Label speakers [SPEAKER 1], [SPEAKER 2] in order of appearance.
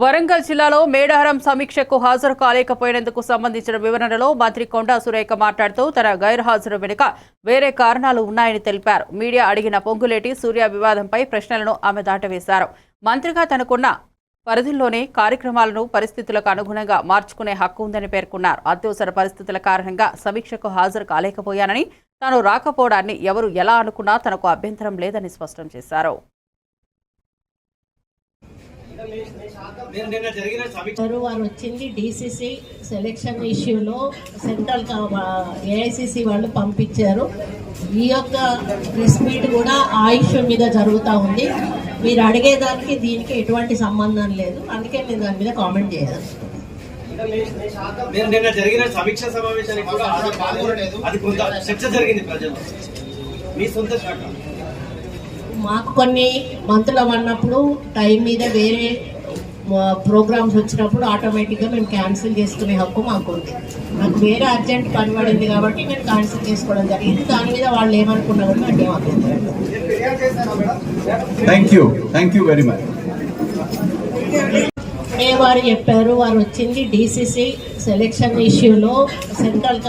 [SPEAKER 1] వరంగల్ జిల్లాలో మేడారం సమీక్షకు హాజరు కాలేకపోయినందుకు సంబంధించిన వివరణలో మంత్రి కొండా సురేఖ మాట్లాడుతూ తన గైర్హాజరు వెనుక వేరే కారణాలు ఉన్నాయని తెలిపారు. మీడియా అడిగిన పొంగులేటి సూర్య వివాదంపై ప్రశ్నలను ఆమె దాటవేశారు. మంత్రిగా తనకున్న పరిధుల్లోనే కార్యక్రమాలను పరిస్థితులకు అనుగుణంగా మార్చుకునే హక్కు ఉందని పేర్కొన్నారు. అత్యవసర పరిస్థితుల కారణంగా సమీక్షకు హాజరు కాలేకపోయానని తాను రాకపోవడాన్ని ఎవరు ఎలా అనుకున్నా తనకు అభ్యంతరం లేదని స్పష్టం చేశారు.
[SPEAKER 2] వారు వచ్చింది డీసీసీ సెలెక్షన్ ఇష్యూలో సెంట్రల్ ఏఐసిసి వాళ్ళు పంపించారు. ఈ యొక్క ప్రెస్ మీట్ కూడా ఆ ఇష్యూ మీద జరుగుతూ ఉంది. మీరు అడిగేదానికి దీనికి ఎటువంటి సంబంధం లేదు. అందుకే నేను దాని మీద కామెంట్ చేయాలి
[SPEAKER 3] నేను నిన్న జరిగిన సమీక్ష సమావేశానికి కూడా. అది కొంత చర్చ జరిగింది ప్రజలు మీ సొంత శాఖ.
[SPEAKER 2] మాకు కొన్ని మంత్రులు అన్నప్పుడు టైం మీద వేరే ప్రోగ్రామ్స్ వచ్చినప్పుడు ఆటోమేటిక్గా మేము క్యాన్సిల్ చేసుకునే హక్కు మాకు ఉంది. నాకు వేరే అర్జెంట్ పని పడింది కాబట్టి నేను క్యాన్సిల్ చేసుకోవడం జరిగింది. దాని మీద వాళ్ళు ఏమనుకున్నా కూడా నాకు ఏం అభ్యంతరం లేదు.
[SPEAKER 4] Thank you thank you very much
[SPEAKER 2] వారు చెప్పారు వారు వచ్చింది డీసీసీ సెలెక్షన్ ఇష్యూలో సెంట్రల్